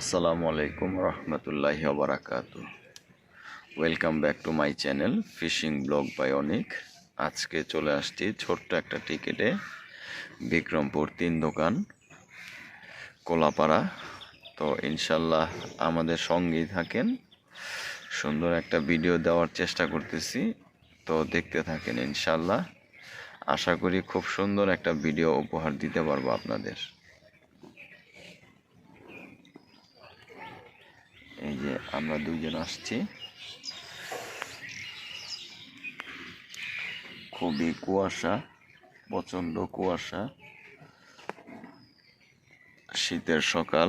আসসালামু আলাইকুম রহমতুল্লাহি বারাকাত welcome back to my channel fishing blog by Anik আজকে চলে আসছি ছোট্ট একটা টিকেটে বিক্রমপুর তিন দোকান, কোলাপাড়া। তো ইনশাল্লাহ আমাদের সঙ্গেই থাকেন। সুন্দর একটা ভিডিও দেওয়ার চেষ্টা করতেছি, তো দেখতে থাকেন ইনশাল্লাহ আশা করি খুব সুন্দর একটা ভিডিও উপহার দিতে পারব আপনাদের। যে আমরা দুইজন আসছি। খুবই কুয়াশা, প্রচণ্ড কুয়াশা। শীতের সকাল।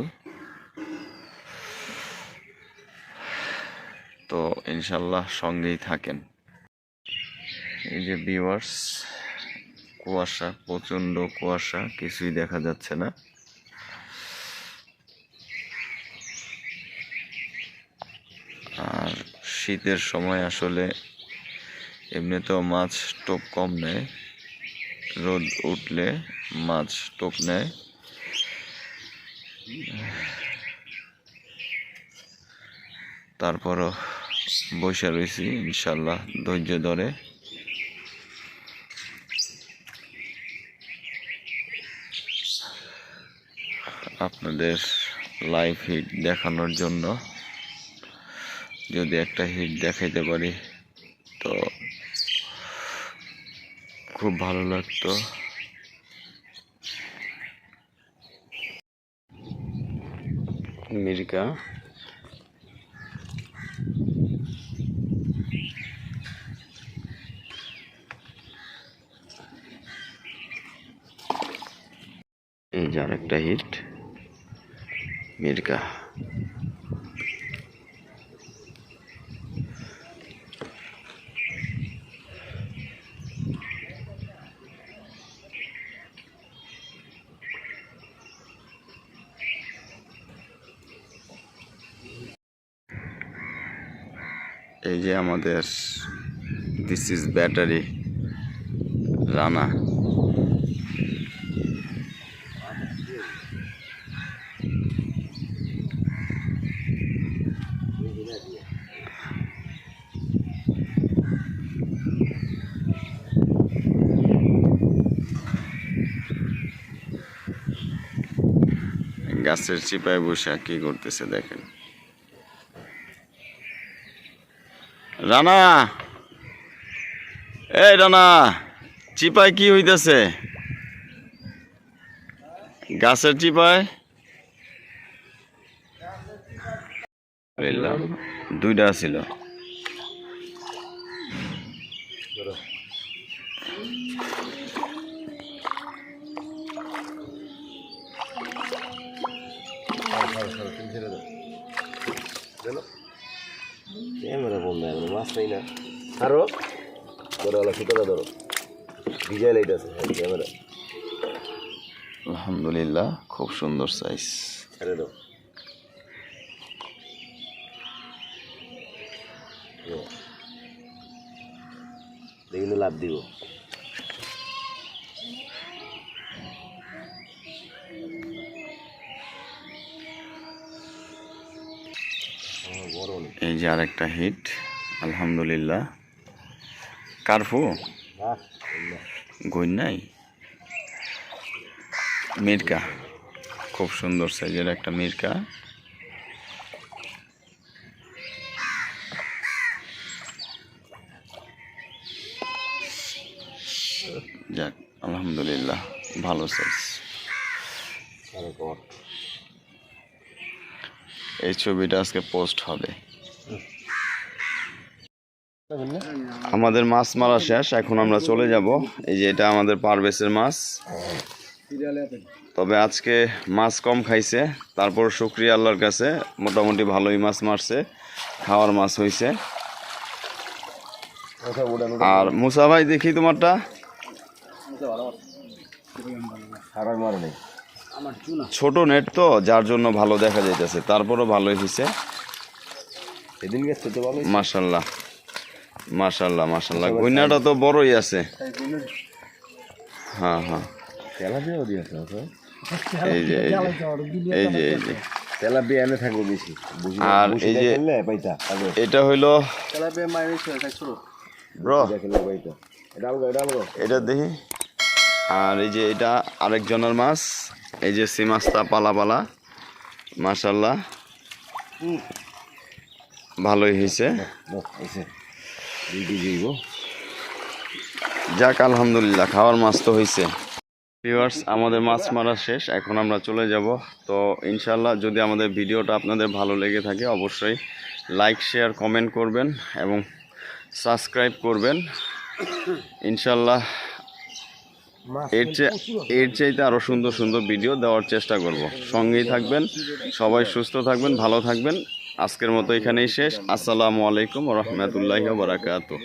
তো ইনশাল্লাহ সঙ্গেই থাকেন। এই যে ভিউয়ার্স কুয়াশা, প্রচণ্ড কুয়াশা, কিছুই দেখা যাচ্ছে না আর শীতের সময় আসলে এমনিতেও মাছ টোপ কম নেয়। রোদ উঠলে মাছ টোপ নেয়। তারপরও বসে রয়েছি, ইনশাল্লাহ ধৈর্য ধরে। আপনাদের লাইভ হিট দেখানোর জন্য যদি একটা হিট দেখাইতে পারি, তো খুব ভালো লাগতো। মির্কা এই যে আরেকটা হিট মির্কা এই যে আমাদের দিস ইজ ব্যাটারি রানা। গাছের চিপায় বসে কি করতেছে দেখেন। রানা। এই রানা চিপায় কি হইতেছে? গাছের চিপায়? দুইটা ছিল। ক্যামেরা মাছ না। আরও? ধরো সুতোটা ধরো। লাইট আছে ক্যামেরা আলহামদুলিল্লাহ খুব সুন্দর সাইজ ছেড়ে দাও। দেখলে লাভ দিব। এই যে আরেকটা হিট আলহামদুলিল্লাহ। কারফু? গই নাই? মির্কা। খুব সুন্দর সাইজের একটা মির্কা। যাক, আলহামদুলিল্লাহ, ভালো সাইজ এই ছবিটা আজকে পোস্ট হবে। আমাদের মাছ মারা শেষ এখন আমরা চলে যাব। এই যে এটা আমাদের পারবেসের মাছ। তবে আজকে মাছ কম খাইছে তারপর শুক্রিয়া আল্লাহর কাছে মোটামুটি ভালোই মাছ মারছে খাওয়ার মাছ হয়েছে আর মুসা ভাই দেখি তোমারটা। ছোট নেট তো যার জন্য ভালো দেখা যাইতেছে তারপরও ভালোই হয়েছে ভালো মাশাল্লাহ মাশাল্লাহ গইনাটা তো বড়ই আছে। হ্যাঁ হ্যাঁ। খেলা এই যে এই যে এই যে তেলাপিয়া এনে থাকব বেশি। আর এই যে- এটা হইল এটা দেখি। আর এই যে এটা আরেকজনের মাছ। এই যে সি মাছটা পালা পালা। মাশাল্লাহ ভালোই হয়েছে। দুই যাক, আলহামদুলিল্লাহ, খাওয়ার মাছ তো হয়েছে ভিউয়ার্স আমাদের মাছ মারা শেষ, এখন আমরা চলে যাব। তো ইনশাল্লাহ যদি আমাদের ভিডিওটা আপনাদের ভালো লেগে থাকে, অবশ্যই লাইক শেয়ার কমেন্ট করবেন এবং সাবস্ক্রাইব করবেন। ইনশাল্লাহ এর চেয়ে এর চাইতে আরও সুন্দর সুন্দর ভিডিও দেওয়ার চেষ্টা করব। সঙ্গেই থাকবেন, সবাই সুস্থ থাকবেন, ভালো থাকবেন। আজকের মতো এখানেই শেষ। আসসালামু আলাইকুম রহমতুল্লাহ বারাকাতু